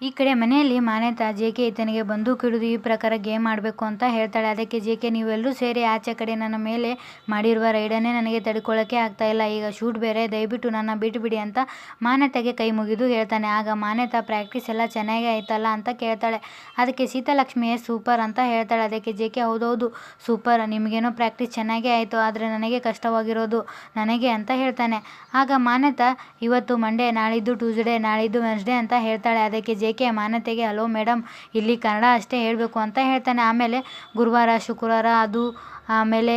ಈ ಕಡೆ ಮನೆಯಲ್ಲಿ ಮಾನ್ಯತಾ, ಜೆ ಕೆ ಈತನಿಗೆ ಬಂದೂಕು ಹಿಡಿದು ಈ ಪ್ರಕಾರ ಗೇಮ್ ಆಡಬೇಕು ಅಂತ ಹೇಳ್ತಾಳೆ. ಅದಕ್ಕೆ ಜೆ ಕೆ, ನೀವೆಲ್ಲರೂ ಸೇರಿ ಆಚೆ ಕಡೆ ನನ್ನ ಮೇಲೆ ಮಾಡಿರುವ ರೈಡನ್ನೇ ನನಗೆ ತಡ್ಕೊಳ್ಳೋಕ್ಕೆ ಆಗ್ತಾ ಇಲ್ಲ. ಈಗ ಶೂಟ್ ಬೇರೆ, ದಯವಿಟ್ಟು ನನ್ನ ಬಿಟ್ಟುಬಿಡಿ ಅಂತ ಮಾನ್ಯತೆಗೆ ಕೈ ಮುಗಿದು ಹೇಳ್ತಾನೆ. ಆಗ ಮಾನ್ಯತಾ, ಪ್ರಾಕ್ಟೀಸ್ ಎಲ್ಲ ಚೆನ್ನಾಗಿ ಆಯ್ತಲ್ಲ ಅಂತ ಕೇಳ್ತಾಳೆ. ಅದಕ್ಕೆ ಸೀತಾಲಕ್ಷ್ಮಿಯೇ ಸೂಪರ್ ಅಂತ ಹೇಳ್ತಾಳೆ. ಅದಕ್ಕೆ ಜೆ ಕೆ, ಹೌದೌದು, ಸೂಪರ್. ನಿಮಗೇನೋ ಪ್ರಾಕ್ಟೀಸ್ ಚೆನ್ನಾಗೇ ಆಯಿತು, ಆದರೆ ನನಗೆ ಕಷ್ಟವಾಗಿರೋದು ನನಗೆ ಅಂತ ಹೇಳ್ತಾನೆ. ಆಗ ಮಾನ್ಯತಾ, ಇವತ್ತು ಮಂಡೇ ನಾಳಿದ್ದು ಟ್ಯೂಸ್ಡೇ ನಾಳಿದ್ದು ವೆನ್ಸ್ಡೇ ಅಂತ ಹೇಳ್ತಾಳೆ. ಅದಕ್ಕೆ ಜೆ ಕೆ ಮಾನ್ಯತೆಗೆ ಹಲೋ ಮೇಡಮ್ ಇಲ್ಲಿ ಕನ್ನಡ ಅಷ್ಟೇ ಹೇಳಬೇಕು ಅಂತ ಹೇಳ್ತಾನೆ. ಆಮೇಲೆ ಗುರುವಾರ, ಶುಕ್ರವಾರ ಅದು, ಆಮೇಲೆ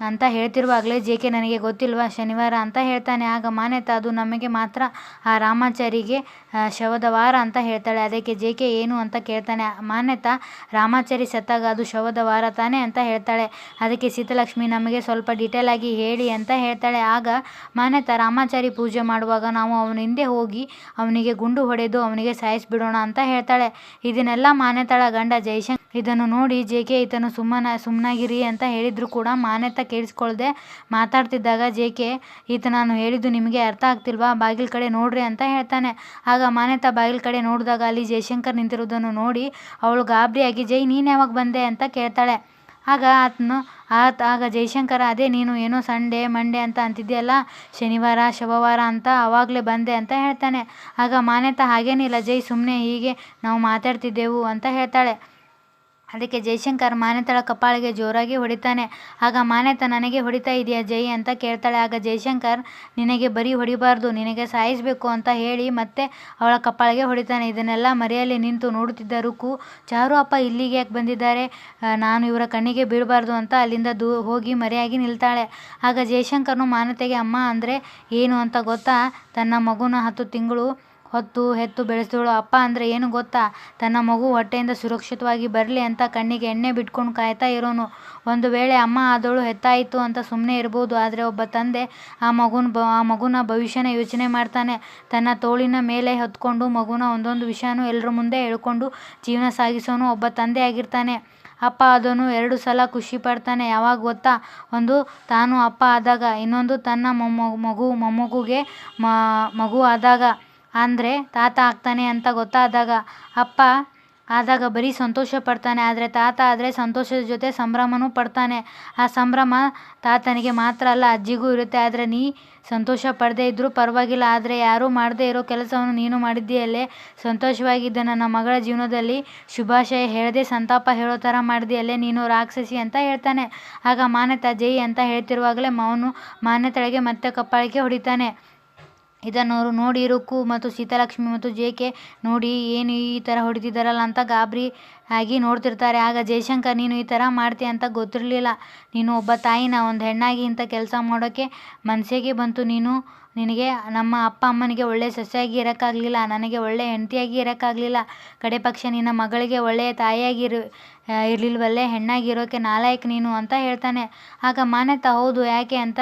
ಅಂತ ಹೇಳ್ತಿರುವಾಗಲೇ ಜೆ ಕೆ ನನಗೆ ಗೊತ್ತಿಲ್ವಾ? ಶನಿವಾರ ಅಂತ ಹೇಳ್ತಾನೆ. ಆಗ ಮಾನ್ಯತಾ, ಅದು ನಮಗೆ ಮಾತ್ರ ಆ ರಾಮಾಚಾರಿಗೆ ಶವದ ವಾರ ಅಂತ ಹೇಳ್ತಾಳೆ. ಅದಕ್ಕೆ ಜೆ ಕೆ ಏನು ಅಂತ ಕೇಳ್ತಾನೆ. ಮಾನ್ಯತಾ, ರಾಮಾಚಾರಿ ಸತ್ತಾಗ ಅದು ಶವದ ವಾರ ತಾನೇ ಅಂತ ಹೇಳ್ತಾಳೆ. ಅದಕ್ಕೆ ಸೀತಲಕ್ಷ್ಮಿ ನಮಗೆ ಸ್ವಲ್ಪ ಡೀಟೇಲ್ ಆಗಿ ಹೇಳಿ ಅಂತ ಹೇಳ್ತಾಳೆ. ಆಗ ಮಾನ್ಯತಾ, ರಾಮಾಚಾರಿ ಪೂಜೆ ಮಾಡುವಾಗ ನಾವು ಅವನ ಹಿಂದೆ ಹೋಗಿ ಅವನಿಗೆ ಗುಂಡು ಹೊಡೆದು ಅವನಿಗೆ ಸಾಯಿಸಿಬಿಡೋಣ ಅಂತ ಹೇಳ್ತಾಳೆ. ಇದನ್ನೆಲ್ಲ ಮಾನ್ಯತಾಳ ಗಂಡ ಜಯಶಂಕರ್ ಇದನ್ನು ನೋಡಿ ಜೆ ಕೆ ಈತನು ಸುಮ್ಮನ ಸುಮ್ಮನಾಗಿರಿ ಅಂತ ಹೇಳಿದ್ರು ಕೂಡ ಮಾನ್ಯತ ಕೇಳಿಸ್ಕೊಳ್ದೆ ಮಾತಾಡ್ತಿದ್ದಾಗ ಜೆ ಕೆ ಈತ ನಾನು ಹೇಳಿದ್ದು ನಿಮಗೆ ಅರ್ಥ ಆಗ್ತಿಲ್ವಾ? ಬಾಗಿಲ ಕಡೆ ನೋಡ್ರಿ ಅಂತ ಹೇಳ್ತಾನೆ. ಆಗ ಮಾನ್ಯತಾ ಬಾಗಿಲ ಕಡೆ ನೋಡಿದಾಗ ಅಲ್ಲಿ ಜಯಶಂಕರ್ ನಿಂತಿರೋದನ್ನು ನೋಡಿ ಅವಳು ಗಾಬರಿಯಾಗಿ, ಜೈ, ನೀನು ಯಾವಾಗ ಬಂದೆ? ಅಂತ ಕೇಳ್ತಾಳೆ. ಆಗ ಆತನು, ಆತ, ಆಗ ಜಯಶಂಕರ ಅದೇ, ನೀನು ಏನೋ ಸಂಡೇ, ಮಂಡೇ ಅಂತ ಅಂತಿದ್ಯಲ್ಲ? ಶನಿವಾರ, ಶುಭವಾರ ಅಂತ ಆವಾಗಲೇ ಬಂದೆ ಅಂತ ಹೇಳ್ತಾನೆ. ಆಗ ಮಾನ್ಯತ ಹಾಗೇನಿಲ್ಲ, ಜೈ ಸುಮ್ಮನೆ ಹೀಗೆ ನಾವು ಮಾತಾಡ್ತಿದ್ದೆವು ಅಂತ ಹೇಳ್ತಾಳೆ. ಅದಕ್ಕೆ ಜಯಶಂಕರ್ ಮಾನ್ಯತಳ ಕಪಾಳಿಗೆ ಜೋರಾಗಿ ಹೊಡಿತಾನೆ. ಆಗ ಮಾನ್ಯತ ನನಗೆ ಹೊಡಿತಾ ಇದೆಯಾ ಜೈ ಅಂತ ಕೇಳ್ತಾಳೆ. ಆಗ ಜಯಶಂಕರ್ ನಿನಗೆ ಬರೀ ಹೊಡಿಬಾರ್ದು, ನಿನಗೆ ಸಾಯಿಸಬೇಕು ಅಂತ ಹೇಳಿ ಮತ್ತೆ ಅವಳ ಕಪಾಳಿಗೆ ಹೊಡಿತಾನೆ. ಇದನ್ನೆಲ್ಲ ಮರೆಯಲ್ಲಿ ನಿಂತು ನೋಡುತ್ತಿದ್ದ ರುಕು, ಚಾರು ಅಪ್ಪ ಇಲ್ಲಿಗೆ ಯಾಕೆ ಬಂದಿದ್ದಾರೆ? ನಾನು ಇವರ ಕಣ್ಣಿಗೆ ಬೀಳಬಾರ್ದು ಅಂತ ಅಲ್ಲಿಂದ ದೂ, ಹೋಗಿ ಮರೆಯಾಗಿ ನಿಲ್ತಾಳೆ. ಆಗ ಜಯಶಂಕರ್ನು ಮಾನ್ಯತೆಗೆ ಅಮ್ಮ, ಅಂದರೆ ಏನು ಅಂತ ಗೊತ್ತಾ? ತನ್ನ ಮಗುನ ಹತ್ತು ತಿಂಗಳು ಹೊತ್ತು ಹೆತ್ತು ಬೆಳೆಸಿದವಳು ಅಪ್ಪ, ಅಂದರೆ ಏನು ಗೊತ್ತಾ? ತನ್ನ ಮಗು ಹೊಟ್ಟೆಯಿಂದ ಸುರಕ್ಷಿತವಾಗಿ ಬರಲಿ ಅಂತ ಕಣ್ಣಿಗೆ ಎಣ್ಣೆ ಬಿಟ್ಕೊಂಡು ಕಾಯ್ತಾ ಇರೋನು. ಒಂದು ವೇಳೆ ಅಮ್ಮ ಆದವಳು ಹೆತ್ತಾಯಿತು ಅಂತ ಸುಮ್ಮನೆ ಇರ್ಬೋದು, ಆದರೆ ಒಬ್ಬ ತಂದೆ ಆ ಮಗುನ ಆ ಮಗುನ ಭವಿಷ್ಯನ ಯೋಚನೆ ಮಾಡ್ತಾನೆ. ತನ್ನ ತೋಳಿನ ಮೇಲೆ ಹೊತ್ಕೊಂಡು ಮಗುನ ಒಂದೊಂದು ವಿಷಯನೂ ಎಲ್ಲರ ಮುಂದೆ ಹೇಳ್ಕೊಂಡು ಜೀವನ ಸಾಗಿಸೋನು ಒಬ್ಬ ತಂದೆ ಆಗಿರ್ತಾನೆ. ಅಪ್ಪ ಆದೋನು ಎರಡು ಸಲ ಖುಷಿ ಪಡ್ತಾನೆ. ಯಾವಾಗ ಗೊತ್ತಾ? ಒಂದು, ತಾನು ಅಪ್ಪ ಆದಾಗ, ಇನ್ನೊಂದು ತನ್ನ ಮಗು ಮೊಮ್ಮಗುಗೆ ಮಗು ಆದಾಗ. ಅಂದರೆ ತಾತ ಆಗ್ತಾನೆ ಅಂತ ಗೊತ್ತಾದಾಗ ಅಪ್ಪ ಆದಾಗ ಬರೀ ಸಂತೋಷ ಪಡ್ತಾನೆ, ಆದರೆ ತಾತ ಆದರೆ ಸಂತೋಷದ ಜೊತೆ ಸಂಭ್ರಮನೂ ಪಡ್ತಾನೆ. ಆ ಸಂಭ್ರಮ ತಾತನಿಗೆ ಮಾತ್ರ ಅಲ್ಲ, ಅಜ್ಜಿಗೂ ಇರುತ್ತೆ. ಆದರೆ ನೀ ಸಂತೋಷ ಪಡದೇ ಇದ್ದರೂ ಪರವಾಗಿಲ್ಲ. ಆದರೆ ಯಾರೂ ಮಾಡದೇ ಇರೋ ಕೆಲಸವನ್ನು ನೀನು ಮಾಡಿದ್ದೀಯಲ್ಲೇ? ಸಂತೋಷವಾಗಿದ್ದ ನನ್ನ ಮಗಳ ಜೀವನದಲ್ಲಿ ಶುಭಾಶಯ ಹೇಳದೆ ಸಂತಾಪ ಹೇಳೋ ಥರ ಮಾಡಿದೆಯಲ್ಲೇ ನೀನು ರಾಕ್ಷಸಿ ಅಂತ ಹೇಳ್ತಾನೆ. ಆಗ ಮಾನ್ಯತಾ ಜೈ ಅಂತ ಹೇಳ್ತಿರುವಾಗಲೇ ಅವನು ಮಾನ್ಯತಾಳಿಗೆ ಮತ್ತೆ ಕಪ್ಪಾಳಿಕೆ ಹೊಡಿತಾನೆ. ಇದನ್ನು ನೋಡಿ ರುಕ್ಕು ಮತ್ತು ಸೀತಾಲಕ್ಷ್ಮಿ ಮತ್ತು ಜೆ ಕೆ ನೋಡಿ ಏನು ಈ ಥರ ಹೊಡೆದಿದ್ದಾರಲ್ಲ ಅಂತ ಗಾಬರಿ ಆಗಿ ನೋಡ್ತಿರ್ತಾರೆ. ಆಗ ಜಯಶಂಕರ್, ನೀನು ಈ ಥರ ಮಾಡ್ತೀಯ ಅಂತ ಗೊತ್ತಿರಲಿಲ್ಲ. ನೀನು ಒಬ್ಬ ತಾಯಿನ ಒಂದು ಹೆಣ್ಣಾಗಿ ಇಂಥ ಕೆಲಸ ಮಾಡೋಕ್ಕೆ ಮನಸ್ಸಿಗೆ ಬಂತು. ನೀನು ನಿನಗೆ ನಮ್ಮ ಅಪ್ಪ ಅಮ್ಮನಿಗೆ ಒಳ್ಳೆಯ ಸೊಸೆಯಾಗಿ ಇರೋಕ್ಕಾಗಲಿಲ್ಲ. ನನಗೆ ಒಳ್ಳೆಯ ಹೆಂಡತಿಯಾಗಿ ಇರೋಕ್ಕಾಗಲಿಲ್ಲ. ಕಡೆ ಪಕ್ಷ ನಿನ್ನ ಮಗಳಿಗೆ ಒಳ್ಳೆಯ ತಾಯಿಯಾಗಿ ಇರು. ಇರಲಿಲ್ವಲ್ಲೇ, ಹೆಣ್ಣಾಗಿರೋಕೆ ನಾಲಾಯಕ್ ನೀನು ಅಂತ ಹೇಳ್ತಾನೆ. ಆಗ ಮಾನ್ಯತಾ ಹೌದು, ಯಾಕೆ ಅಂತ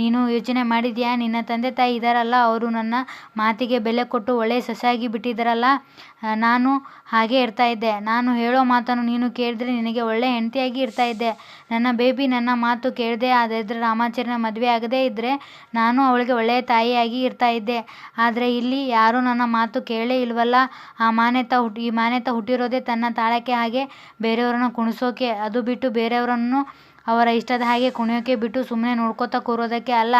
ನೀನು ಯೋಚನೆ ಮಾಡಿದ್ಯಾ? ನಿನ್ನ ತಂದೆ ತಾಯಿ ಇದ್ದಾರಲ್ಲ ಅವರು ನನ್ನ ಮಾತಿಗೆ ಬೆಲೆ ಕೊಟ್ಟು ಒಳ್ಳೆಯ ಸೊಸೆಯಾಗಿ ಬಿಟ್ಟಿದ್ದಾರಲ್ಲ ನಾನು ಹಾಗೆ ಇರ್ತಾ ಇದ್ದೆ. ನಾನು ಹೇಳೋ ಮಾತನ್ನು ನೀನು ಕೇಳಿದ್ರೆ ನಿನಗೆ ಒಳ್ಳೆ ಹೆಂಡತಿಯಾಗಿ ಇರ್ತಾ ಇದ್ದೆ. ನನ್ನ ಬೇಬಿ ನನ್ನ ಮಾತು ಕೇಳಿದೆ, ಆದರೆ ರಾಮಾಚಾರ್ಯನ ಮದುವೆ ಆಗದೇ ಇದ್ದರೆ ನಾನು ಅವಳಿಗೆ ಒಳ್ಳೆಯ ತಾಯಿಯಾಗಿ ಇರ್ತಾ ಇದ್ದೆ. ಆದರೆ ಇಲ್ಲಿ ಯಾರೂ ನನ್ನ ಮಾತು ಕೇಳೇ ಇಲ್ವಲ್ಲ. ಆ ಮಾನ್ಯತಾ ಹುಟ್ಟಿ ಈ ಮಾನ್ಯತಾ ಹುಟ್ಟಿರೋದೇ ತನ್ನ ತಾಳಕ್ಕೆ ಹಾಗೆ ಬೇರೆಯವ್ರನ್ನ ಕುಣಿಸೋಕೆ, ಅದು ಬಿಟ್ಟು ಬೇರೆಯವರನ್ನು ಅವರ ಇಷ್ಟದ ಹಾಗೆ ಕುಣಿಯೋಕೆ ಬಿಟ್ಟು ಸುಮ್ಮನೆ ನೋಡ್ಕೋತಾ ಕೂರೋದಕ್ಕೆ ಅಲ್ಲ.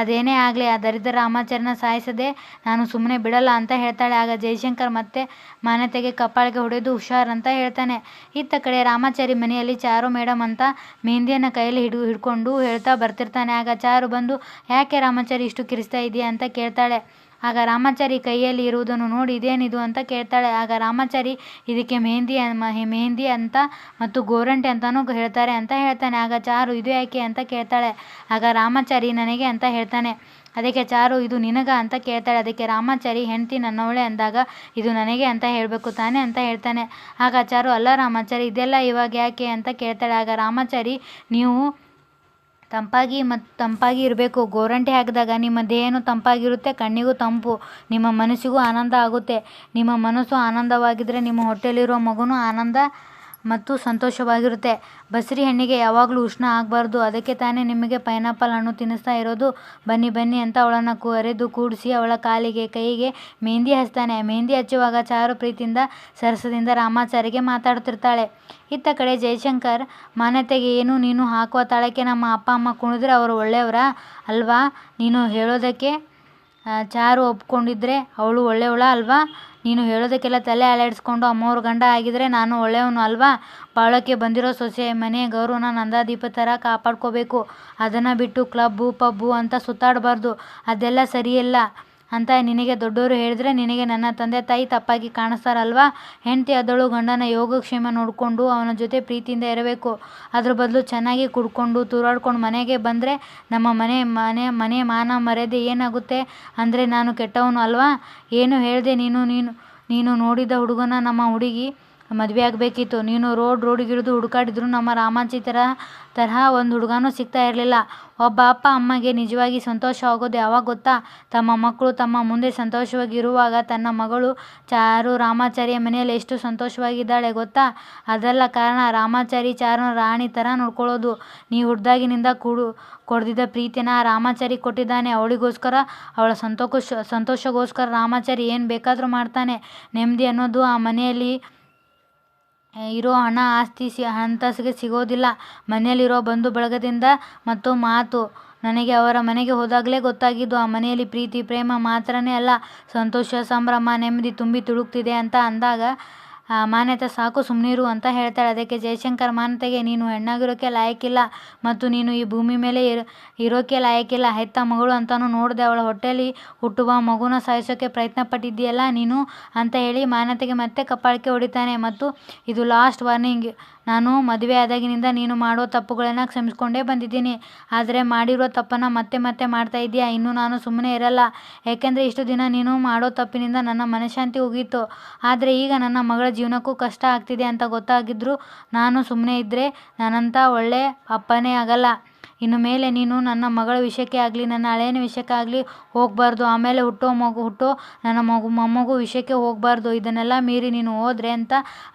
ಅದೇನೇ ಆಗಲಿ, ಆ ದರಿದ್ರ ರಾಮಾಚಾರ್ಯನ ಸಾಯಿಸದೆ ನಾನು ಸುಮ್ಮನೆ ಬಿಡಲ್ಲ ಅಂತ ಹೇಳ್ತಾಳೆ. ಆಗ ಜಯಶಂಕರ್ ಮತ್ತೆ ಮಾನ್ಯತೆಗೆ ಕಪಾಳಿಗೆ ಹೊಡೆದು ಹುಷಾರ್ ಅಂತ ಹೇಳ್ತಾನೆ. ಇತ್ತ ಕಡೆ ರಾಮಾಚಾರಿ ಮನೆಯಲ್ಲಿ ಚಾರು ಮೇಡಮ್ ಅಂತ ಮೆಹಂದಿಯನ್ನು ಕೈಯಲ್ಲಿ ಹಿಡಿದು ಹಿಡ್ಕೊಂಡು ಹೇಳ್ತಾ ಬರ್ತಿರ್ತಾನೆ. ಆಗ ಚಾರು ಬಂದು, ಯಾಕೆ ರಾಮಾಚಾರಿ ಇಷ್ಟು ಕಿರಿಸ್ತಾ ಇದೆಯಾ ಅಂತ ಕೇಳ್ತಾಳೆ. ಆಗ ರಾಮಾಚಾರಿ ಕೈಯಲ್ಲಿ ಇರುವುದನ್ನು ನೋಡಿ ಇದೇನಿದು ಅಂತ ಕೇಳ್ತಾಳೆ. ಆಗ ರಾಮಾಚಾರಿ, ಇದಕ್ಕೆ ಮೆಹಂದಿ ಮೆಹಂದಿ ಅಂತ ಮತ್ತು ಗೋರಂಟೆ ಅಂತಲೂ ಹೇಳ್ತಾರೆ ಅಂತ ಹೇಳ್ತಾನೆ. ಆಗ ಚಾರು, ಇದು ಯಾಕೆ? ಅಂತ ಕೇಳ್ತಾಳೆ. ಆಗ ರಾಮಾಚಾರಿ, ನನಗೆ ಅಂತ ಹೇಳ್ತಾನೆ. ಅದಕ್ಕೆ ಚಾರು, ಇದು ನಿನಗ? ಅಂತ ಕೇಳ್ತಾಳೆ. ಅದಕ್ಕೆ ರಾಮಾಚಾರಿ, ಹೆಂಡತಿ ನನ್ನವಳೆ ಅಂದಾಗ ಇದು ನನಗೆ ಅಂತ ಹೇಳಬೇಕು, ತಾನೆ ಅಂತ ಹೇಳ್ತಾನೆ. ಆಗ ಚಾರು, ಅಲ್ಲ ರಾಮಾಚಾರಿ, ಇದೆಲ್ಲ ಇವಾಗ ಯಾಕೆ? ಅಂತ ಕೇಳ್ತಾಳೆ. ಆಗ ರಾಮಾಚಾರಿ, ನೀವು ತಂಪಾಗಿ ಮತ್ತು ತಂಪಾಗಿ ಇರಬೇಕು. ಗೋರಂಟಿ ಹಾಕಿದಾಗ ನಿಮ್ಮ ದೇಹನೂ ತಂಪಾಗಿರುತ್ತೆ, ಕಣ್ಣಿಗೂ ತಂಪು, ನಿಮ್ಮ ಮನಸ್ಸಿಗೂ ಆನಂದ ಆಗುತ್ತೆ. ನಿಮ್ಮ ಮನಸ್ಸು ಆನಂದವಾಗಿದ್ದರೆ ನಿಮ್ಮ ಹೊಟ್ಟೆಲಿರೋ ಮಗುನೂ ಆನಂದ ಮತ್ತು ಸಂತೋಷವಾಗಿರುತ್ತೆ. ಬಸರಿ ಹಣ್ಣಿಗೆ ಯಾವಾಗಲೂ ಉಷ್ಣ ಆಗಬಾರ್ದು. ಅದಕ್ಕೆ ತಾನೇ ನಿಮಗೆ ಪೈನಾಪಲ್ ಹಣ್ಣು ತಿನ್ನಿಸ್ತಾ ಇರೋದು. ಬನ್ನಿ ಬನ್ನಿ ಅಂತ ಅವಳನ್ನು ಕರೆದು ಕೂಡಿಸಿ ಅವಳ ಕಾಲಿಗೆ, ಕೈಗೆ ಮೆಹಂದಿ ಹಚ್ತಾನೆ. ಮೆಹಂದಿ ಹಚ್ಚುವಾಗ ಚಾರು ಪ್ರೀತಿಯಿಂದ, ಸರಸದಿಂದ ರಾಮಾಚಾರಿಗೆ ಮಾತಾಡ್ತಿರ್ತಾಳೆ. ಇತ್ತ ಕಡೆ ಜಯಶಂಕರ್ ಮಾನ್ಯತೆಗೆ ಏನು ನೀನು ಹಾಕುವ ತಾಳಕ್ಕೆ ನಮ್ಮ ಅಪ್ಪ, ಅಮ್ಮ ಕುಣಿದ್ರೆ ಅವರು ಒಳ್ಳೆಯವರಾ ಅಲ್ವಾ? ನೀನು ಹೇಳೋದಕ್ಕೆ ಚಾರು ಒಪ್ಕೊಂಡಿದ್ರೆ ಅವಳು ಒಳ್ಳೆಯವಳ ಅಲ್ವಾ? ನೀನು ಹೇಳೋದಕ್ಕೆಲ್ಲ ತಲೆ ಅಲ್ಲಾಡಿಸ್ಕೊಂಡು ಅಮ್ಮವ್ರ ಗಂಡ ಆಗಿದ್ರೆ ನಾನು ಒಳ್ಳೆಯವನು ಅಲ್ವಾ? ಬಾಳಕ್ಕೆ ಬಂದಿರೋ ಸೊಸೆ ಮನೆ ಗೌರವನ ನಂದಾದೀಪ ಥರ ಕಾಪಾಡ್ಕೋಬೇಕು. ಅದನ್ನು ಬಿಟ್ಟು ಕ್ಲಬ್ಬು ಪಬ್ಬು ಅಂತ ಸುತ್ತಾಡಬಾರ್ದು. ಅದೆಲ್ಲ ಸರಿಯಲ್ಲ. ಅಂತ ನಿನಗೆ ದೊಡ್ಡವರು ಹೇಳಿದ್ರೆ ನಿನಗೆ ನನ್ನ ತಂದೆ ತಾಯಿ ತಪ್ಪಾಗಿ ಕಾಣಿಸ್ತಾರಲ್ವಾ? ಹೆಂಡತಿ ಆದಳು ಗಂಡನ ಯೋಗಕ್ಷೇಮ ನೋಡಿಕೊಂಡು ಅವನ ಜೊತೆ ಪ್ರೀತಿಯಿಂದ ಇರಬೇಕು. ಅದ್ರ ಬದಲು ಚೆನ್ನಾಗಿ ಕುಡ್ಕೊಂಡು ತೂರಾಡ್ಕೊಂಡು ಮನೆಗೆ ಬಂದರೆ ನಮ್ಮ ಮನೆ ಮನೆ ಮನೆ ಮಾನ ಮರ್ಯಾದೆ ಏನಾಗುತ್ತೆ? ಅಂದರೆ ನಾನು ಕೆಟ್ಟವನು ಅಲ್ವಾ? ಏನು ಹೇಳಿದೆ ನೀನು ನೀನು ನೀನು ನೋಡಿದ ಹುಡುಗನ ನಮ್ಮ ಹುಡುಗಿ? ಮದುವೆ ಆಗಬೇಕಿತ್ತು. ನೀನು ರೋಡ್ ರೋಡಿಗಿಳಿದು ಹುಡುಕಾಡಿದ್ರು ನಮ್ಮ ರಾಮಾಂಚಿ ತರಹ ತರಹ ಒಂದು ಹುಡುಗನೂ ಸಿಗ್ತಾ ಇರಲಿಲ್ಲ. ಒಬ್ಬ ಅಪ್ಪ ಅಮ್ಮಗೆ ನಿಜವಾಗಿ ಸಂತೋಷ ಆಗೋದು ಯಾವಾಗ ಗೊತ್ತಾ? ತಮ್ಮ ಮಕ್ಕಳು ತಮ್ಮ ಮುಂದೆ ಸಂತೋಷವಾಗಿ ಇರುವಾಗ ತನ್ನ ಮಗಳು ಚಾರು ರಾಮಾಚಾರಿಯ ಮನೆಯಲ್ಲಿ ಎಷ್ಟು ಸಂತೋಷವಾಗಿದ್ದಾಳೆ ಗೊತ್ತಾ? ಅದೆಲ್ಲ ಕಾರಣ ರಾಮಾಚಾರಿ ಚಾರು ರಾಣಿ ಥರ ನೋಡ್ಕೊಳ್ಳೋದು. ನೀ ಹುಡ್ದಾಗಿನಿಂದ ಕೂಡು ಕೊಡ್ದಿದ್ದ ಪ್ರೀತಿನ ರಾಮಾಚಾರಿ ಕೊಟ್ಟಿದ್ದಾನೆ. ಅವಳಿಗೋಸ್ಕರ, ಅವಳ ಸಂತೋಷ, ಸಂತೋಷಗೋಸ್ಕರ ರಾಮಾಚಾರಿ ಏನು ಬೇಕಾದರೂ ಮಾಡ್ತಾನೆ. ನೆಮ್ಮದಿ ಅನ್ನೋದು ಆ ಮನೆಯಲ್ಲಿ ಇರೋ ಹಣ ಆಸ್ತಿ ಸಿ ಅಂತಸ್ಗೆ ಸಿಗೋದಿಲ್ಲ. ಮನೆಯಲ್ಲಿರೋ ಬಂಧು ಬಳಗದಿಂದ ಮತ್ತು ಮಾತು. ನನಗೆ ಅವರ ಮನೆಗೆ ಹೋದಾಗಲೇ ಗೊತ್ತಾಗಿದ್ದು, ಆ ಮನೆಯಲ್ಲಿ ಪ್ರೀತಿ, ಪ್ರೇಮ ಮಾತ್ರನೇ ಅಲ್ಲ, ಸಂತೋಷ, ಸಂಭ್ರಮ, ನೆಮ್ಮದಿ ತುಂಬಿ ತುಳುಕ್ತಿದೆ ಅಂತ ಅಂದಾಗ ಮಾನ್ಯತೆ ಸಾಕು ಸುಮ್ಮನಿರು ಅಂತ ಹೇಳ್ತಾಳೆ. ಅದಕ್ಕೆ ಜಯಶಂಕರ್ ಮಾನ್ಯತೆಗೆ ನೀನು ಹೆಣ್ಣಾಗಿರೋಕ್ಕೆ ಲಾಯಕ್ಕಿಲ್ಲ ಮತ್ತು ನೀನು ಈ ಭೂಮಿ ಮೇಲೆ ಇರ ಇರೋಕ್ಕೆ ಲಾಯಕ್ಕಿಲ್ಲ. ಹೆತ್ತ ಮಗಳು ಅಂತಾನು ನೋಡಿದೆ ಅವಳ ಹೊಟ್ಟೆಯಲ್ಲಿ ಹುಟ್ಟುವ ಮಗುನ ಸಾಯಿಸೋಕ್ಕೆ ಪ್ರಯತ್ನ ಪಟ್ಟಿದ್ದೀಯಲ್ಲ ನೀನು ಅಂತ ಹೇಳಿ ಮಾನ್ಯತೆಗೆ ಮತ್ತೆ ಕಪ್ಪಾಳಕ್ಕೆ ಹೊಡಿತಾನೆ. ಮತ್ತು ಇದು ಲಾಸ್ಟ್ ವಾರ್ನಿಂಗ್. ನಾನು ಮದುವೆ ಆದಾಗಿನಿಂದ ನೀನು ಮಾಡೋ ತಪ್ಪುಗಳನ್ನು ಕ್ಷಮಿಸ್ಕೊಂಡೇ ಬಂದಿದ್ದೀನಿ. ಆದರೆ ಮಾಡಿರೋ ತಪ್ಪನ್ನು ಮತ್ತೆ ಮತ್ತೆ ಮಾಡ್ತಾ ಇದೆಯಾ ಇನ್ನು ನಾನು ಸುಮ್ಮನೆ ಇರಲ್ಲ. ಯಾಕೆಂದರೆ ಇಷ್ಟು ದಿನ ನೀನು ಮಾಡೋ ತಪ್ಪಿನಿಂದ ನನ್ನ ಮನಃಶಾಂತಿ ಹೋಗಿತ್ತು ಆದರೆ ಈಗ ನನ್ನ ಮಗಳ ಜೀವನಕ್ಕೂ ಕಷ್ಟ ಆಗ್ತಿದೆ ಅಂತ ಗೊತ್ತಾಗಿದ್ದರೂ ನಾನು ಸುಮ್ಮನೆ ಇದ್ದರೆ ನನ್ನಂಥ ಒಳ್ಳೆ ಅಪ್ಪನೇ ಆಗಲ್ಲ. ಇನ್ನು ಮೇಲೆ ನೀನು ನನ್ನ ಮಗಳ ವಿಷಯಕ್ಕೆ ಆಗಲಿ, ನನ್ನ ಹಳೆಯ ವಿಷಯಕ್ಕೆ ಆಗಲಿ ಹೋಗಬಾರ್ದು. ಆಮೇಲೆ ಹುಟ್ಟೋ ಮಗು, ಹುಟ್ಟೋ ನನ್ನ ಮಗು, ಮೊಮ್ಮಗು ವಿಷಯಕ್ಕೆ ಹೋಗಬಾರ್ದು. ಇದನ್ನೆಲ್ಲ ಮೀರಿ ನೀನು ಹೋದ್ರೆ ಅಂತ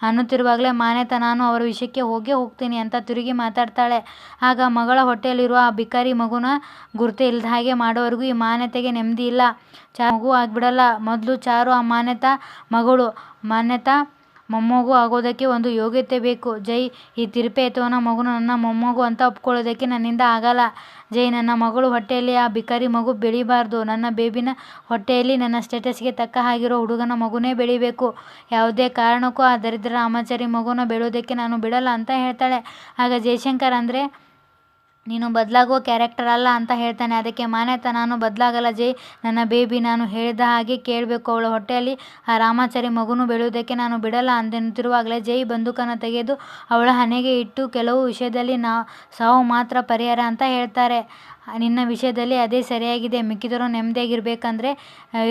ಅನ್ನುತ್ತಿರುವಾಗಲೇ ಮಾನ್ಯತ ನಾನು ಅವರ ವಿಷಯಕ್ಕೆ ಹೋಗೇ ಹೋಗ್ತೀನಿ ಅಂತ ತಿರುಗಿ ಮಾತಾಡ್ತಾಳೆ. ಆಗ ಮಗಳ ಹೊಟ್ಟೆಯಲ್ಲಿರುವ ಆ ಬಿಕಾರಿ ಮಗುನ ಗುರುತೇ ಇಲ್ಲದ ಹಾಗೆ ಮಾಡೋವರೆಗೂ ಈ ಮಾನ್ಯತೆಗೆ ನೆಮ್ಮದಿ ಇಲ್ಲ. ಚ ಮಗು ಆಗಿಬಿಡಲ್ಲ. ಮೊದಲು ಚಾರು ಆ ಮಾನ್ಯತಾ ಮಗಳು. ಮಾನ್ಯತಾ ಮೊಮ್ಮಗು ಆಗೋದಕ್ಕೆ ಒಂದು ಯೋಗ್ಯತೆ ಬೇಕು. ಜೈ, ಈ ತಿರುಪೆ ಎತ್ತುವನ ಮಗುನ ನನ್ನ ಮೊಮ್ಮಗು ಅಂತ ಒಪ್ಕೊಳ್ಳೋದಕ್ಕೆ ನನ್ನಿಂದ ಆಗಲ್ಲ. ಜೈ, ನನ್ನ ಮಗಳು ಹೊಟ್ಟೆಯಲ್ಲಿ ಆ ಬಿಕಾರಿ ಮಗು ಬೆಳಿಬಾರ್ದು. ನನ್ನ ಬೇಬಿನ ಹೊಟ್ಟೆಯಲ್ಲಿ ನನ್ನ ಸ್ಟೇಟಸ್ಗೆ ತಕ್ಕ ಹಾಗಿರೋ ಹುಡುಗನ ಮಗುನೇ ಬೆಳಿಬೇಕು. ಯಾವುದೇ ಕಾರಣಕ್ಕೂ ಆ ದರಿದ್ರ ರಾಮಾಚಾರಿ ಮಗುನ ಬೆಳೋದಕ್ಕೆ ನಾನು ಬಿಡಲ್ಲ ಅಂತ ಹೇಳ್ತಾಳೆ. ಆಗ ಜಯಶಂಕರ್ ಅಂದರೆ ನೀನು ಬದಲಾಗುವ ಕ್ಯಾರೆಕ್ಟರ್ ಅಲ್ಲ ಅಂತ ಹೇಳ್ತಾನೆ. ಅದಕ್ಕೆ ಮಾನ್ಯತಾ ನಾನು ಬದಲಾಗಲ್ಲ ಜೈ. ನನ್ನ ಬೇಬಿ ನಾನು ಹೇಳಿದ ಹಾಗೆ ಕೇಳಬೇಕು. ಅವಳ ಹೊಟ್ಟೆಯಲ್ಲಿ ಆ ರಾಮಾಚಾರಿ ಮಗುನು ಬೆಳೆಯುವುದಕ್ಕೆ ನಾನು ಬಿಡಲ್ಲ ಅಂದೆನ್ನುತ್ತಿರುವಾಗಲೇ ಜೈ ಬಂದೂಕನ್ನು ತೆಗೆದು ಅವಳ ಹಣೆಗೆ ಇಟ್ಟು ಕೆಲವು ವಿಷಯದಲ್ಲಿ ನಾ ಸಾವು ಮಾತ್ರ ಪರಿಹಾರ ಅಂತ ಹೇಳ್ತಾರೆ. ನಿನ್ನ ವಿಷಯದಲ್ಲಿ ಅದೇ ಸರಿಯಾಗಿದೆ. ಮಿಕ್ಕಿದವರು ನೆಮ್ಮದಿಯಾಗಿರ್ಬೇಕಂದ್ರೆ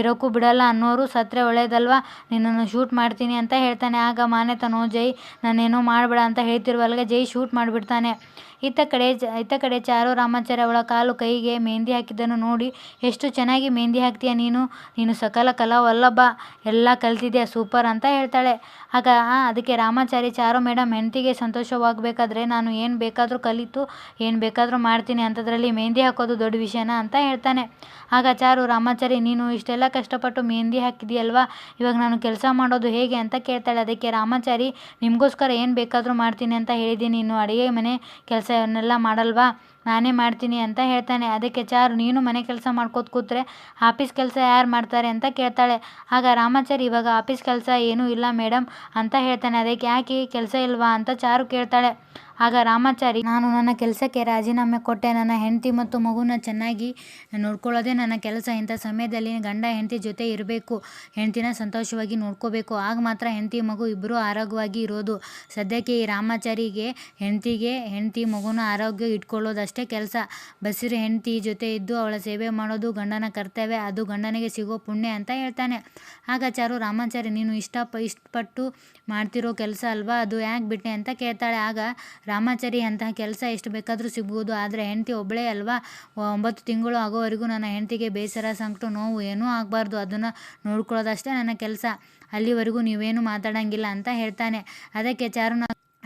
ಇರೋಕ್ಕೂ ಬಿಡಲ್ಲ ಅನ್ನೋರು ಸತ್ರೆ ಒಳ್ಳೇದಲ್ವಾ? ನಿನ್ನನ್ನು ಶೂಟ್ ಮಾಡ್ತೀನಿ ಅಂತ ಹೇಳ್ತಾನೆ. ಆಗ ಮಾನೆ ತನೋ ಜೈ, ನಾನೇನೋ ಮಾಡಬೇಡ ಅಂತ ಹೇಳ್ತಿರುವಲ್ಗೆ, ಜೈ ಶೂಟ್ ಮಾಡಿಬಿಡ್ತಾನೆ. ಇತ್ತ ಕಡೆ ಇತ್ತ ಕಡೆ ಚಾರು ರಾಮಾಚಾರ್ಯ ಅವಳ ಕಾಲು ಕೈಗೆ ಮೆಹಂದಿ ಹಾಕಿದ್ದನ್ನು ನೋಡಿ, ಎಷ್ಟು ಚೆನ್ನಾಗಿ ಮೆಹಂದಿ ಹಾಕ್ತೀಯ ನೀನು? ನೀನು ಸಕಲ ಕಲಾವಲ್ಲಭ. ಎಲ್ಲ ಕಲ್ತಿದ್ಯಾ? ಸೂಪರ್ ಅಂತ ಹೇಳ್ತಾಳೆ. ಆಗ ಅದಕ್ಕೆ ರಾಮಾಚಾರಿ ಚಾರು ಮೇಡಮ್ ಹೆಂಡತಿಗೆ ಸಂತೋಷವಾಗಬೇಕಾದ್ರೆ ನಾನು ಏನು ಬೇಕಾದರೂ ಕಲಿತು, ಏನು ಬೇಕಾದರೂ ಮಾಡ್ತೀನಿ, ಅಂಥದ್ರಲ್ಲಿ ಮೆಹಂದಿ ಹಾಕೋದು ದೊಡ್ಡ ವಿಷಯನಾ? ಅಂತ ಹೇಳ್ತಾನೆ. ಆಗ ಚಾರು, ರಾಮಾಚಾರಿ, ನೀನು ಇಷ್ಟೆಲ್ಲ ಕಷ್ಟಪಟ್ಟು ಮೆಹಂದಿ ಹಾಕಿದೆಯಲ್ವಾ ಇವಾಗ ನಾನು ಕೆಲಸ ಮಾಡೋದು ಹೇಗೆ? ಅಂತ ಕೇಳ್ತಾಳೆ. ಅದಕ್ಕೆ, ರಾಮಾಚಾರಿ, ನಿಮಗೋಸ್ಕರ ಏನು ಬೇಕಾದರೂ ಮಾಡ್ತೀನಿ ಅಂತ ಹೇಳಿದ್ದೀನಿ. ಇನ್ನು ಅಡುಗೆ ಮನೆ ಕೆಲಸವನ್ನೆಲ್ಲ ಮಾಡಲ್ವಾ? ನಾನೇ ಮಾಡ್ತೀನಿ ಅಂತ ಹೇಳ್ತಾನೆ. ಅದಕ್ಕೆ ಚಾರು, ನೀನು ಮನೆ ಕೆಲಸ ಮಾಡ್ಕೋತ ಕೂತ್ರೆ ಆಫೀಸ್ ಕೆಲಸ ಯಾರು ಮಾಡ್ತಾರೆ ಅಂತ ಕೇಳ್ತಾಳೆ. ಆಗ ರಾಮಾಚಾರಿ ಇವಾಗ ಆಫೀಸ್ ಕೆಲಸ ಏನೂ ಇಲ್ಲ ಮೇಡಮ್ ಅಂತ ಹೇಳ್ತಾನೆ. ಅದಕ್ಕೆ ಯಾಕೆ ಕೆಲಸ ಇಲ್ವಾ ಅಂತ ಚಾರು ಕೇಳ್ತಾಳೆ. ಆಗ ರಾಮಾಚಾರಿ, ನಾನು ನನ್ನ ಕೆಲಸಕ್ಕೆ ರಾಜೀನಾಮೆ ಕೊಟ್ಟೆ. ನನ್ನ ಹೆಂಡತಿ ಮತ್ತು ಮಗುನ ಚೆನ್ನಾಗಿ ನೋಡ್ಕೊಳ್ಳೋದೇ ನನ್ನ ಕೆಲಸ. ಇಂಥ ಸಮಯದಲ್ಲಿ ಗಂಡ ಹೆಂಡತಿ ಜೊತೆ ಇರಬೇಕು. ಹೆಂಡತಿನ ಸಂತೋಷವಾಗಿ ನೋಡ್ಕೋಬೇಕು. ಆಗ ಮಾತ್ರ ಹೆಂಡತಿ ಮಗು ಇಬ್ಬರೂ ಆರೋಗ್ಯವಾಗಿ ಇರೋದು. ಸದ್ಯಕ್ಕೆ ಈ ರಾಮಾಚಾರಿಗೆ, ಹೆಂಡತಿಗೆ, ಹೆಂಡತಿ ಮಗುನ ಆರೋಗ್ಯ ಇಟ್ಕೊಳ್ಳೋದಷ್ಟೇ ಕೆಲಸ. ಬಸಿರು ಹೆಂಡತಿ ಜೊತೆ ಇದ್ದು ಅವಳ ಸೇವೆ ಮಾಡೋದು ಗಂಡನ ಕರ್ತವ್ಯ. ಅದು ಗಂಡನಿಗೆ ಸಿಗೋ ಪುಣ್ಯ ಅಂತ ಹೇಳ್ತಾನೆ. ಆಗ ಚಾರು, ರಾಮಾಚಾರಿ, ನೀನು ಇಷ್ಟ ಇಷ್ಟಪಟ್ಟು ಮಾಡ್ತಿರೋ ಕೆಲಸ ಅಲ್ವಾ? ಅದು ಯಾಕೆ ಬಿಟ್ಟೆ ಅಂತ ಕೇಳ್ತಾಳೆ. ಆಗ ರಾಮಾಚಾರಿ ಅಂತಹ ಕೆಲಸ ಎಷ್ಟು ಬೇಕಾದರೂ ಸಿಗ್ಬೋದು. ಆದರೆ ಹೆಂಡತಿ ಒಬ್ಬಳೇ ಅಲ್ವಾ? ಒಂಬತ್ತು ತಿಂಗಳು ಆಗೋವರೆಗೂ ನನ್ನ ಹೆಂಡತಿಗೆ ಬೇಸರ, ಸಂಕಟ, ನೋವು ಏನೂ ಆಗಬಾರ್ದು. ಅದನ್ನು ನೋಡ್ಕೊಳ್ಳೋದಷ್ಟೇ ನನ್ನ ಕೆಲಸ. ಅಲ್ಲಿವರೆಗೂ ನೀವೇನು ಮಾತಾಡೋಂಗಿಲ್ಲ ಅಂತ ಹೇಳ್ತಾನೆ. ಅದಕ್ಕೆ ಚಾರು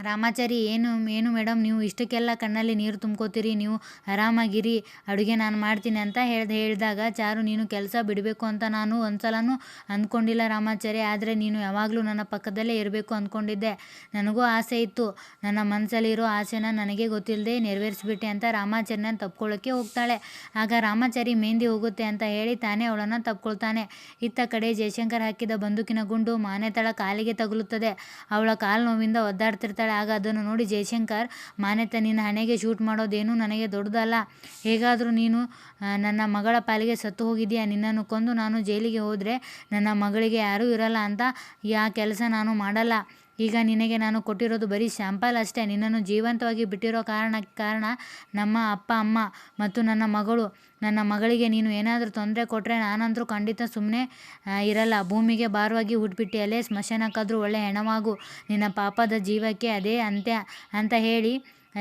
ರಾಮಾಚಾರಿ, ಏನು ಏನು ಮೇಡಮ್, ನೀವು ಇಷ್ಟಕ್ಕೆಲ್ಲ ಕಣ್ಣಲ್ಲಿ ನೀರು ತುಂಬ್ಕೋತೀರಿ, ನೀವು ಆರಾಮಾಗಿರಿ, ಅಡುಗೆ ನಾನು ಮಾಡ್ತೀನಿ ಅಂತ ಹೇಳ್ದು ಹೇಳಿದಾಗ ಚಾರು ನೀನು ಕೆಲಸ ಬಿಡಬೇಕು ಅಂತ ನಾನು ಒಂದು ಸಲನೂ ಅಂದ್ಕೊಂಡಿಲ್ಲ ರಾಮಾಚಾರಿ, ಆದರೆ ನೀನು ಯಾವಾಗಲೂ ನನ್ನ ಪಕ್ಕದಲ್ಲೇ ಇರಬೇಕು ಅಂದ್ಕೊಂಡಿದ್ದೆ. ನನಗೂ ಆಸೆ ಇತ್ತು. ನನ್ನ ಮನಸ್ಸಲ್ಲಿರೋ ಆಸೆನ ನನಗೆ ಗೊತ್ತಿಲ್ಲದೆ ನೆರವೇರಿಸ್ಬಿಟ್ಟೆ ಅಂತ ರಾಮಾಚಾರ್ಯನ ತಪ್ಕೊಳ್ಳೋಕ್ಕೆ ಹೋಗ್ತಾಳೆ. ಆಗ ರಾಮಾಚಾರಿ ಮೆಹಂದಿ ಹೋಗುತ್ತೆ ಅಂತ ಹೇಳಿ ತಾನೇ ಅವಳನ್ನು ತಪ್ಕೊಳ್ತಾನೆ. ಇತ್ತ ಕಡೆ ಜಯಶಂಕರ್ ಹಾಕಿದ ಬಂದೂಕಿನ ಗುಂಡು ಮಾನ್ಯತಳ ಕಾಲಿಗೆ ತಗುಲುತ್ತದೆ. ಅವಳ ಕಾಲು ನೋವಿಂದ ಒದ್ದಾಡ್ತಿರ್ತಾಳೆ. ಆಗ ಅದನ್ನು ನೋಡಿ ಜಯಶಂಕರ್, ಮಾನ್ಯತ, ನಿನ್ನ ಹಣೆಗೆ ಶೂಟ್ ಮಾಡೋದೇನು ನನಗೆ ದೊಡ್ಡದಲ್ಲ. ಹೇಗಾದರೂ ನೀನು ನನ್ನ ಮಗಳ ಪಾಲಿಗೆ ಸತ್ತು ಹೋಗಿದೆಯಾ ನಿನ್ನನ್ನು ಕೊಂದು ನಾನು ಜೈಲಿಗೆ ಹೋದರೆ ನನ್ನ ಮಗಳಿಗೆ ಯಾರೂ ಇರಲ್ಲ ಅಂತ ಯಾ ಕೆಲಸ ನಾನು ಮಾಡಲ್ಲ. ಈಗ ನಿನಗೆ ನಾನು ಕೊಟ್ಟಿರೋದು ಬರೀ ಶ್ಯಾಂಪಲ್ ಅಷ್ಟೇ. ನಿನ್ನನ್ನು ಜೀವಂತವಾಗಿ ಬಿಟ್ಟಿರೋ ಕಾರಣ ಕಾರಣ ನಮ್ಮ ಅಪ್ಪ, ಅಮ್ಮ ಮತ್ತು ನನ್ನ ಮಗಳು. ನನ್ನ ಮಗಳಿಗೆ ನೀನು ಏನಾದರೂ ತೊಂದರೆ ಕೊಟ್ಟರೆ ನಾನಂತರೂ ಖಂಡಿತ ಸುಮ್ಮನೆ ಇರಲ್ಲ. ಭೂಮಿಗೆ ಭಾರವಾಗಿ ಹುಟ್ಬಿಟ್ಟು ಅಲ್ಲೇ ಸ್ಮಶಾನಕ್ಕಾದರೂ ಒಳ್ಳೆ ಹೆಣವಾಗು. ನಿನ್ನ ಪಾಪದ ಜೀವಕ್ಕೆ ಅದೇ ಅಂತ್ಯ ಅಂತ ಹೇಳಿ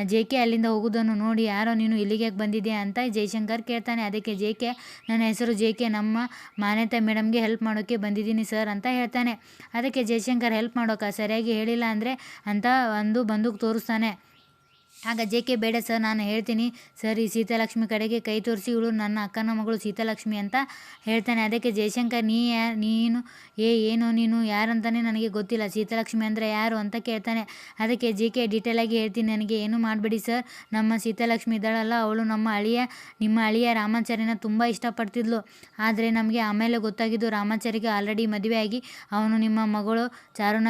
ಜೆ ಕೆ ಅಲ್ಲಿಂದ ಹೋಗೋದನ್ನು ನೋಡಿ, ಯಾರೋ, ನೀನು ಇಲ್ಲಿಗೆ ಯಾಕೆ ಬಂದಿದ್ಯಾ? ಅಂತ ಜೈಶಂಕರ್ ಕೇಳ್ತಾನೆ. ಅದಕ್ಕೆ ಜೆ ಕೆ, ನನ್ನ ಹೆಸರು ಜೆ ಕೆ, ನಮ್ಮ ಮಾನ್ಯತಾ ಮೇಡಮ್ಗೆ ಹೆಲ್ಪ್ ಮಾಡೋಕ್ಕೆ ಬಂದಿದ್ದೀನಿ ಸರ್ ಅಂತ ಹೇಳ್ತಾನೆ. ಅದಕ್ಕೆ ಜೈಶಂಕರ್, ಹೆಲ್ಪ್ ಮಾಡೋಕೆ? ಸರಿಯಾಗಿ ಹೇಳಿಲ್ಲ ಅಂದರೆ ಅಂತ ಒಂದು ಬಂದೂಕು ತೋರಿಸ್ತಾನೆ. ಆಗ ಜೆ ಕೆ ಬೇಡ ಸರ್, ನಾನು ಹೇಳ್ತೀನಿ. ಸರ್ ಈ ಸೀತಾಲಕ್ಷ್ಮಿ ಕಡೆಗೆ ಕೈ ತೋರಿಸಿ, ಇವಳು ನನ್ನ ಅಕ್ಕನ ಮಗಳು ಸೀತಾಲಕ್ಷ್ಮಿ ಅಂತ ಹೇಳ್ತಾನೆ. ಅದಕ್ಕೆ ಜಯಶಂಕರ್, ನೀ ಯಾ, ನೀನು, ಏ, ಏನು ನೀನು, ಯಾರಂತಾನೆ ನನಗೆ ಗೊತ್ತಿಲ್ಲ. ಸೀತಾಲಕ್ಷ್ಮಿ ಅಂದರೆ ಯಾರು ಅಂತ ಕೇಳ್ತಾನೆ. ಅದಕ್ಕೆ ಜೆ ಕೆ ಡೀಟೇಲಾಗಿ ಹೇಳ್ತೀನಿ. ನನಗೆ ಏನು ಮಾಡಬೇಡಿ ಸರ್. ನಮ್ಮ ಸೀತಾಲಕ್ಷ್ಮಿ ಇದ್ದಾಳಲ್ಲ, ಅವಳು ನಮ್ಮ ಅಳಿಯ, ನಿಮ್ಮ ಅಳಿಯ ರಾಮಾಚಾರ್ಯನ ತುಂಬ ಇಷ್ಟಪಡ್ತಿದ್ಲು. ಆದರೆ ನಮಗೆ ಆಮೇಲೆ ಗೊತ್ತಾಗಿದ್ದು ರಾಮಾಚಾರಿಗೆ ಆಲ್ರೆಡಿ ಮದುವೆ ಆಗಿ ಅವನು ನಿಮ್ಮ ಮಗಳು ಚಾರುನ